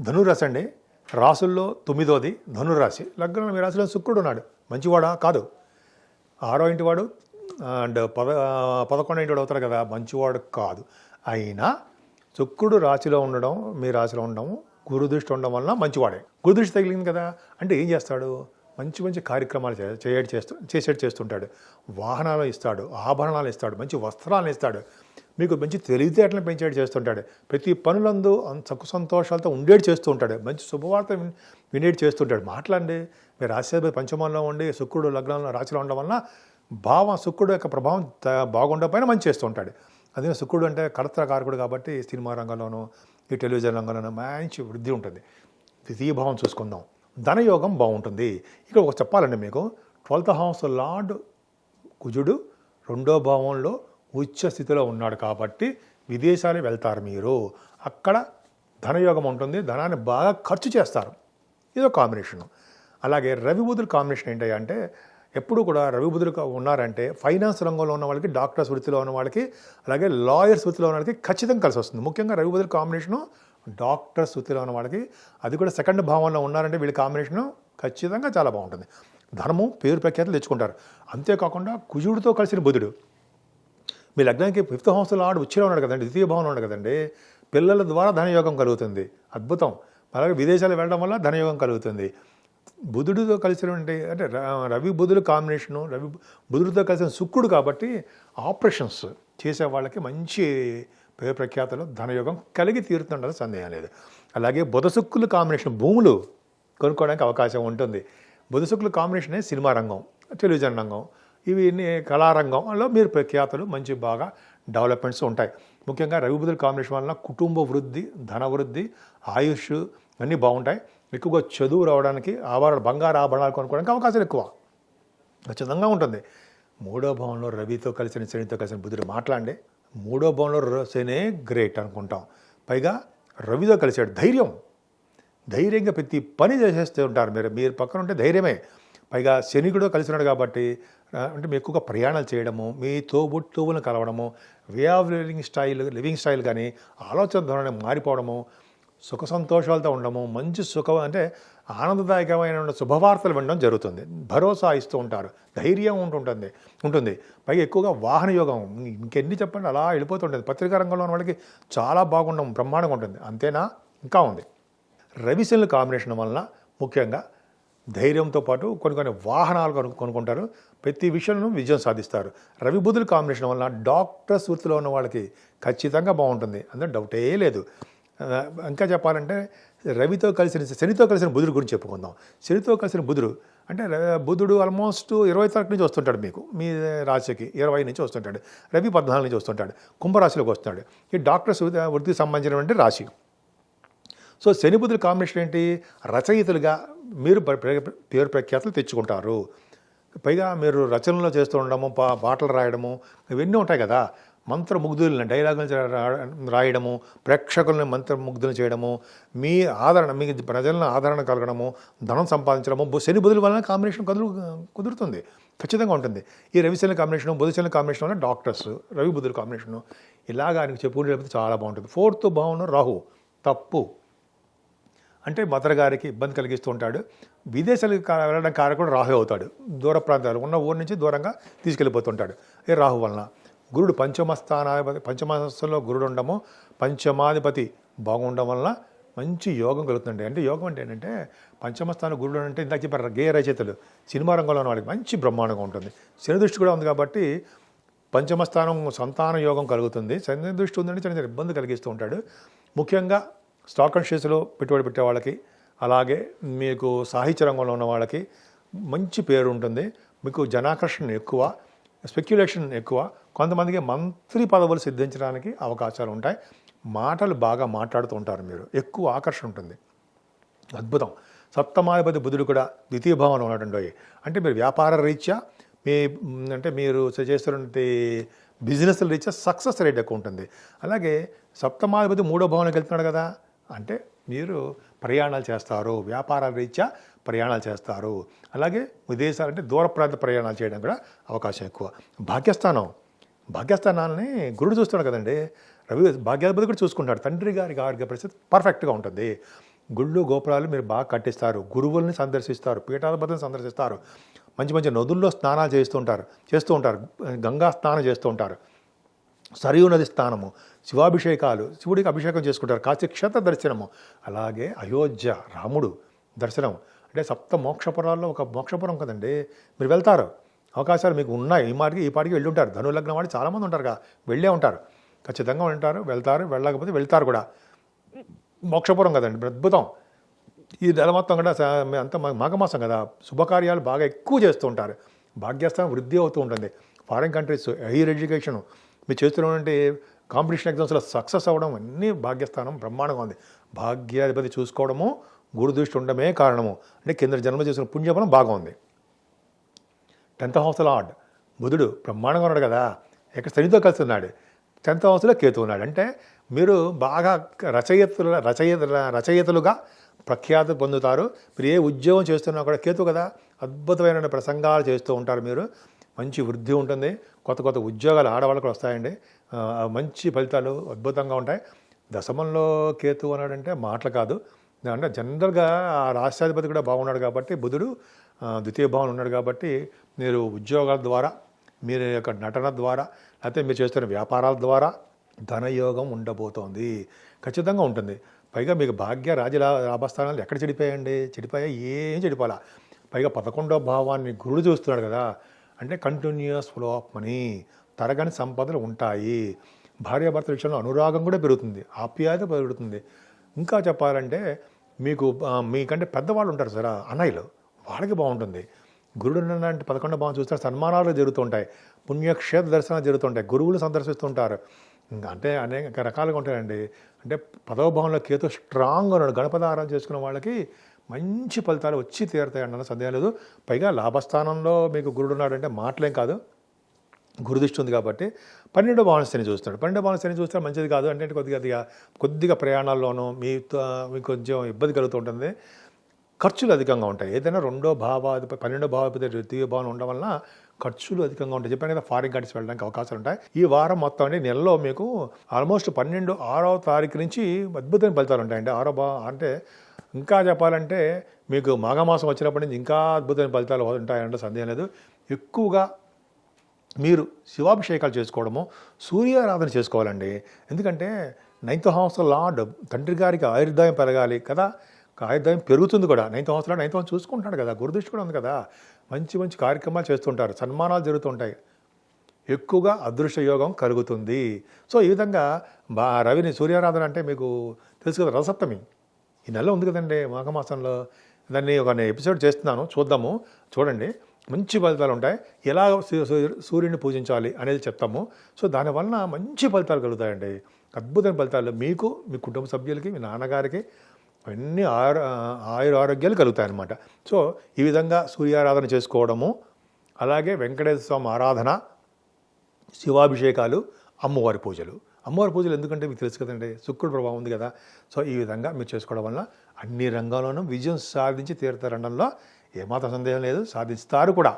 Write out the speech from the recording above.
ధనురాశి అండి. రాసుల్లో తొమ్మిదోది ధనురాశి లగ్నం మీ రాశిలో శుక్రుడు ఉన్నాడు. మంచివాడా? కాదు. ఆరో ఇంటి వాడు అండ్ పద పదకొండో ఇంటి వాడు అవుతారు కదా. మంచివాడు కాదు. అయినా శుక్రుడు రాశిలో ఉండడం మీ రాశిలో ఉండడం గురుదృష్టి ఉండడం వలన మంచివాడే. గురుదృష్టి తగిలింది కదా. అంటే ఏం చేస్తాడు? మంచి మంచి కార్యక్రమాలు చేయడం చేయడు చేస్తూ చేసేట్టు చేస్తుంటాడు. వాహనాలు ఇస్తాడు ఆభరణాలు ఇస్తాడు మంచి వస్త్రాలను ఇస్తాడు. మీకు మంచి తెలివితేటలను పెంచేటి చేస్తుంటాడు. ప్రతి పనులందు సుఖ సంతోషాలతో ఉండేటి చేస్తూ ఉంటాడు. మంచి శుభవార్త వినేటి చేస్తుంటాడు మాట్లాడండి. మీరు రాశి పంచమంలో ఉండి శుక్రుడు లగ్నంలో రాశిలో ఉండడం వలన భావం శుక్రుడు యొక్క ప్రభావం బాగుండకపోయినా మంచి చేస్తూ ఉంటాడు. అదే శుక్రుడు అంటే కర్తకారకుడు కాబట్టి సినిమా రంగంలోనూ ఈ టెలివిజన్ రంగంలోనూ మంచి వృద్ధి ఉంటుంది. ద్వితీయ భావం చూసుకుందాం. ధనయోగం బాగుంటుంది. ఇక్కడ ఒక చెప్పాలండి మీకు. ట్వెల్త్ హౌస్ లార్డ్ కుజుడు రెండో భావంలో ఉచ్చ స్థితిలో ఉన్నాడు కాబట్టి విదేశాలు వెళ్తారు మీరు. అక్కడ ధనయోగం ఉంటుంది. ధనాన్ని బాగా ఖర్చు చేస్తారు. ఇదో కాంబినేషన్ అలాగే రవి బుధుల కాంబినేషన్ ఏంటి అంటే ఎప్పుడు కూడా రవి బుధులు ఉన్నారంటే ఫైనాన్స్ రంగంలో ఉన్న వాళ్ళకి డాక్టర్స్ వృత్తిలో ఉన్న వాళ్ళకి అలాగే లాయర్స్ వృత్తిలో ఉన్న వాళ్ళకి ఖచ్చితంగా కలిసి వస్తుంది. ముఖ్యంగా రవి బుధుల కాంబినేషను డాక్టర్స్ వృత్తిలో ఉన్న వాళ్ళకి అది కూడా సెకండ్ భావంలో ఉన్నారంటే వీళ్ళ కాంబినేషను ఖచ్చితంగా చాలా బాగుంటుంది. ధనము పేరు ప్రఖ్యాతులు తెచ్చుకుంటారు. అంతేకాకుండా కుజుడితో కలిసిన బుధుడు. మీ లగ్నానికి ఫిఫ్త్ హౌస్లో ఆడు ఉచ్చిలో ఉన్నాడు కదండి ద్వితీయ భావంలో ఉన్నాడు కదండి పిల్లల ద్వారా ధనయోగం కలుగుతుంది. అద్భుతం. అలాగే విదేశాలు వెళ్ళడం వల్ల ధనయోగం కలుగుతుంది. బుధుడితో కలిసినటువంటి అంటే ర- రవి బుధుల కాంబినేషను రవి బుధుడితో కలిసిన శుక్రుడు కాబట్టి ఆపరేషన్స్ చేసే వాళ్ళకి మంచి పేరు ప్రఖ్యాతలు ధనయోగం కలిగి తీరుతుండదు సందేహం లేదు. అలాగే బుధశుక్కుల కాంబినేషన్ భూములు కొనుక్కోవడానికి అవకాశం ఉంటుంది. బుధ శుక్రుల కాంబినేషనే సినిమా రంగం టెలివిజన్ రంగం ఇవి కళారంగంలో మీరు ప్రఖ్యాతలు మంచి బాగా డెవలప్మెంట్స్ ఉంటాయి. ముఖ్యంగా రవి కాంబినేషన్ వలన కుటుంబ వృద్ధి ధన వృద్ధి ఆయుష్ అన్నీ బాగుంటాయి. ఎక్కువగా చదువు రావడానికి ఆభరణ బంగారు ఆభరణాలు కొనుక్కోవడానికి అవకాశాలు ఎక్కువ. ఖచ్చితంగా ఉంటుంది. మూడో భవనంలో రవితో కలిసిన శనితో కలిసిన బుధుడు మాట్లాడే మూడో భవనంలో శనే గ్రేట్ అనుకుంటాం. పైగా రవితో కలిసాడు. ధైర్యం. ధైర్యంగా ప్రతి పని చేసేస్తూ ఉంటారు. మీరు మీరు పక్కన ఉంటే ధైర్యమే. పైగా శని కూడా కలిసినాడు కాబట్టి అంటే మీరు ఎక్కువగా ప్రయాణాలు చేయడము మీ తోబుట్టువులను కలవడము way of living style living style కానీ ఆలోచన ధోరణి మారిపోవడము సుఖ సంతోషాలతో ఉండడము మంచి సుఖ అంటే ఆనందదాయకమైన శుభవార్తలు వినడం జరుగుతుంది. భరోసా ఇస్తూ ఉంటారు ధైర్యం ఉంటుంటుంది ఉంటుంది పైగా ఎక్కువగా వాహన యోగం ఇంకెన్ని చెప్పండి అలా వెళ్ళిపోతుంటుంది పత్రికా రంగంలో ఉన్న వాళ్ళకి చాలా బాగుండడం బ్రహ్మాండంగా ఉంటుంది. అంతేనా? ఇంకా ఉంది. రవిశనుల కాంబినేషన్ వలన ముఖ్యంగా ధైర్యంతో పాటు కొన్ని కొన్ని వాహనాలు కొను కొనుక్కుంటారు. ప్రతి విషయంలో విజయం సాధిస్తారు. రవి బుధుల కాంబినేషన్ వలన డాక్టర్స్ వృత్తిలో ఉన్న వాళ్ళకి ఖచ్చితంగా బాగుంటుంది. అందులో డౌటే లేదు. ఇంకా చెప్పాలంటే రవితో కలిసిన శనితో కలిసిన బుధుడు గురించి చెప్పుకుందాం. శనితో కలిసిన బుధుడు అంటే బుధుడు ఆల్మోస్ట్ ఇరవై తారీఖు నుంచి వస్తుంటాడు మీకు. మీ రాశికి ఇరవై నుంచి వస్తుంటాడు. రవి పద్నాలుగు నుంచి వస్తుంటాడు. కుంభరాశిలోకి వస్తున్నాడు. ఈ డాక్టర్స్ వృత్తికి సంబంధించినటువంటి రాశి. సో శని బుధుల కాంబినేషన్ ఏంటి? రచయితలుగా మీరు పేరు ప్రఖ్యాతులు తెచ్చుకుంటారు. పైగా మీరు రచనలు చేస్తూ ఉండడము పా పాటలు రాయడము ఇవన్నీ ఉంటాయి కదా. మంత్రముగ్ధులను డైలాగులు రాయడము ప్రేక్షకులను మంత్రముగ్ధులు చేయడము మీ ఆదరణ మీ ప్రజలను ఆదరణ కలగడము ధనం సంపాదించడము శని బుధుల వలన కాంబినేషన్ కుదురు కుదురుతుంది. ఖచ్చితంగా ఉంటుంది. ఈ రవిశని కాంబినేషన్ బుధశని కాంబినేషన్ వల్ల డాక్టర్స్ రవి బుధుల కాంబినేషను. ఇలాగా ఆయనకు చెప్పుకుంటే చాలా బాగుంటుంది. ఫోర్త్ భావన రాహు తప్పు. అంటే మదర్ గారికి ఇబ్బంది కలిగిస్తూ ఉంటాడు. విదేశాలకు వెళ్ళడం వెళ్ళడం కారకుడు రాహు అవుతాడు. దూర ప్రాంతాలు ఉన్న ఊరి నుంచి దూరంగా తీసుకెళ్ళిపోతుంటాడు ఏ రాహు వలన గురుడు పంచమ స్థానాధిపతి పంచమస్థంలో గురుడు ఉండము పంచమాధిపతి బాగుండడం వలన మంచి యోగం కలుగుతుంది అంటే యోగం అంటే ఏంటంటే పంచమస్థాన గురుడు అంటే ఇందాక చెప్పారు గేయ రచయితలు. సినిమా రంగంలో ఉన్న వాళ్ళకి మంచి బ్రహ్మాండంగా ఉంటుంది. శని దృష్టి కూడా ఉంది కాబట్టి పంచమస్థానం సంతాన యోగం కలుగుతుంది. శని దృష్టి ఉందంటే చిన్న ఇబ్బంది కలిగిస్తూ ఉంటాడు. ముఖ్యంగా స్టాక్ అండ్ షేర్స్లో పెట్టుబడి పెట్టే వాళ్ళకి అలాగే మీకు సాహిత్య రంగంలో ఉన్న వాళ్ళకి మంచి పేరు ఉంటుంది. మీకు జనాకర్షణ ఎక్కువ స్పెక్యులేషన్ ఎక్కువ కొంతమందికి మంత్రి పదవులు సిద్ధించడానికి అవకాశాలు ఉంటాయి. మాటలు బాగా మాట్లాడుతూ ఉంటారు మీరు. ఎక్కువ ఆకర్షణ ఉంటుంది. అద్భుతం. సప్తమాధిపతి బుధుడు కూడా ద్వితీయ భావంలో ఉన్నటువంటి అంటే మీరు వ్యాపార రీత్యా మీ అంటే మీరు చేస్తున్నటువంటి బిజినెస్ రీత్యా సక్సెస్ రేట్ ఎక్కువ ఉంటుంది. అలాగే సప్తమాధిపతి మూడో భవనానికి వెళ్తున్నాడు కదా. అంటే మీరు ప్రయాణాలు చేస్తారు వ్యాపార రీత్యా ప్రయాణాలు చేస్తారు. అలాగే విదేశాలు అంటే దూర ప్రాంత ప్రయాణాలు చేయడం కూడా అవకాశం ఎక్కువ. భాగ్యస్థానం భాగ్యస్థానాన్ని గురుడు చూస్తున్నాడు కదండి. రవి భాగ్యాధిపతి కూడా చూసుకుంటాడు. తండ్రి గారి ఆరోగ్య పరిస్థితి పర్ఫెక్ట్గా ఉంటుంది. గుళ్ళు గోపురాలు మీరు బాగా కట్టిస్తారు. గురువుల్ని సందర్శిస్తారు. పీఠాధిపతిని సందర్శిస్తారు. మంచి మంచి నదుల్లో స్నానాలు చేస్తూ ఉంటారు చేస్తూ ఉంటారు. గంగా స్నానం చేస్తూ ఉంటారు. సరియు నది శివాభిషేకాలు శివుడికి అభిషేకం చేసుకుంటారు. కాశీ క్షేత్ర దర్శనము. అలాగే అయోధ్య రాముడు దర్శనం. అంటే సప్త మోక్షపురాల్లో ఒక మోక్షపురం కదండి. మీరు వెళ్తారు. అవకాశాలు మీకు ఉన్నాయి. ఈ మాటికి ఈ పాటికి వెళ్ళి ఉంటారు ధనులగ్నం వాళ్ళు చాలామంది ఉంటారు కదా వెళ్ళే ఉంటారు. ఖచ్చితంగా ఉంటారు. వెళ్తారు. వెళ్ళకపోతే వెళ్తారు కూడా. మోక్షపురం కదండి. అద్భుతం. ఈ నెల మొత్తం కూడా అంత మ- మాఘమాసం కదా. శుభకార్యాలు బాగా ఎక్కువ చేస్తూ ఉంటారు. భాగ్యస్థానం వృద్ధి అవుతూ ఉంటుంది. ఫారిన్ కంట్రీస్ హైయర్ ఎడ్యుకేషన్ మీరు చేస్తున్నటువంటి కాంపిటీషన్ ఎగ్జామ్స్లో సక్సెస్ అవ్వడం అన్నీ భాగ్యస్థానం బ్రహ్మాండంగా ఉంది. భాగ్యాధిపతి చూసుకోవడము గురుదృష్టి ఉండడమే కారణము. అంటే కింద జన్మ చేసిన పుణ్యఫలం బాగా ఉంది. టెన్త్ హౌస్ లార్డ్ బుధుడు బ్రహ్మాండంగా ఉన్నాడు కదా. ఎక్కడ శనితో కలిసి ఉన్నాడు. టెన్త్ హౌస్లో కేతు ఉన్నాడు. అంటే మీరు బాగా రచయితల రచయితల రచయితలుగా ప్రఖ్యాతి పొందుతారు. మీరు ఏ ఉద్యోగం చేస్తున్నా కూడా కేతు కదా అద్భుతమైన ప్రసంగాలు చేస్తూ ఉంటారు మీరు. మంచి వృద్ధి ఉంటుంది. కొత్త కొత్త ఉద్యోగాలు ఆడవాళ్ళకు వస్తాయండి. మంచి ఫలితాలు అద్భుతంగా ఉంటాయి. దశమంలో కేతు అన్నాడంటే మాటలు కాదు. అంటే జనరల్గా ఆ రాష్ట్రాధిపతి కూడా బాగున్నాడు కాబట్టి బుధుడు ద్వితీయ భావన ఉన్నాడు కాబట్టి మీరు ఉద్యోగాల ద్వారా మీరు యొక్క నటన ద్వారా లేకపోతే మీరు చేస్తున్న వ్యాపారాల ద్వారా ధనయోగం ఉండబోతోంది. ఖచ్చితంగా ఉంటుంది. పైగా మీకు భాగ్య రాజ లాభస్థానాలు ఎక్కడ చెడిపోయాయండి? చెడిపోయా? ఏం చెడిపోలా పైగా పదకొండో భావాన్ని గురుడు చూస్తున్నాడు కదా. అంటే కంటిన్యూస్ ఫ్లో ఆఫ్ మనీ తరగని సంపదలు ఉంటాయి. భార్యాభర్త విషయంలో అనురాగం కూడా పెరుగుతుంది ఆప్యాయత పెరుగుతుంది. ఇంకా చెప్పాలంటే మీకు మీకంటే పెద్దవాళ్ళు ఉంటారు సార్ అన్నయ్యలు వాళ్ళకి బాగుంటుంది. గురుడు అంటే పదకొండు భావం చూస్తే సన్మానాలు జరుగుతుంటాయి పుణ్యక్షేత్ర దర్శనాలు జరుగుతుంటాయి గురువులు సందర్శిస్తుంటారు అంటే అనేక రకాలుగా ఉంటాయండి. అంటే పదవ భావంలో కేతు స్ట్రాంగ్ ఉన్నాడు. గణపతి ఆరాధన చేసుకున్న వాళ్ళకి మంచి ఫలితాలు వచ్చి తీరుతాయి అన్న సందేహం లేదు. పైగా లాభస్థానంలో మీకు గురుడు ఉన్నాడంటే మాటలేం కాదు. గురుదృష్టి ఉంది కాబట్టి పన్నెండో భావన శని చూస్తాడు పన్నెండో భావన శని చూస్తే మంచిది కాదు అంటే కొద్దిగా కొద్దిగా కొద్దిగా ప్రయాణాల్లోనూ మీ మీకు కొంచెం ఇబ్బంది కలుగుతూ ఉంటుంది. ఖర్చులు అధికంగా ఉంటాయి. ఏదైనా రెండో భావాధిపతి పన్నెండో భావాధిపతి ద్వితీయ భావన ఉండడం వలన ఖర్చులు అధికంగా ఉంటాయి. చెప్పాను కదా ఫారిన్ కంట్రీస్ వెళ్ళడానికి అవకాశాలు ఉంటాయి. ఈ వారం మొత్తం అంటే నెలలో మీకు ఆల్మోస్ట్ పన్నెండు ఆరో తారీఖు నుంచి అద్భుతమైన ఫలితాలు ఉంటాయండి. ఆరో భా అంటే ఇంకా చెప్పాలంటే మీకు మాఘమాసం వచ్చినప్పటి నుంచి ఇంకా అద్భుతమైన ఫలితాలు ఉంటాయంటే సందేహం లేదు. ఎక్కువగా మీరు శివాభిషేకాలు చేసుకోవడము సూర్యారాధన చేసుకోవాలండి. ఎందుకంటే నైన్త్ హౌస్ లార్డ్ తండ్రి గారికి ఆయుర్దాయం పెరగాలి కదా. ఆయుర్దాయం పెరుగుతుంది కూడా. నైన్త్ హౌస్లో నైన్త్ హౌస్ చూసుకుంటాడు కదా. గురుదృష్టి కూడా ఉంది కదా. మంచి మంచి కార్యక్రమాలు చేస్తుంటారు. సన్మానాలు జరుగుతుంటాయి. ఎక్కువగా అదృశ్య యోగం కలుగుతుంది. సో ఈ విధంగా బా రవిని సూర్యారాధన అంటే మీకు తెలుసు కదా రసప్తమి ఈ నెల ఉంది కదండి మాఘమాసంలో. దాన్ని ఒక ఎపిసోడ్ చేస్తున్నాను చూద్దాము. చూడండి. మంచి ఫలితాలు ఉంటాయి. ఎలా సూ- సూర్యుని పూజించాలి అనేది చెప్తాము. సో దానివలన మంచి ఫలితాలు కలుగుతాయండి. అద్భుతమైన ఫలితాలు. మీకు మీ కుటుంబ సభ్యులకి మీ నాన్నగారికి అన్ని ఆరు ఆయుర ఆరోగ్యాలు కలుగుతాయి అన్నమాట సో ఈ విధంగా సూర్యారాధన చేసుకోవడము అలాగే వెంకటేశ్వర స్వామి ఆరాధన శివాభిషేకాలు అమ్మవారి పూజలు. అమ్మవారి పూజలు ఎందుకంటే మీకు తెలుసు కదండి శుక్రుడు ప్రభావం ఉంది కదా. సో ఈ విధంగా మీరు చేసుకోవడం వల్ల అన్ని రంగాల్లోనూ విజయం సాధించి తీరుతారనడంలో ఏమాత్రం సందేహం లేదు సాధిస్తారు కూడా.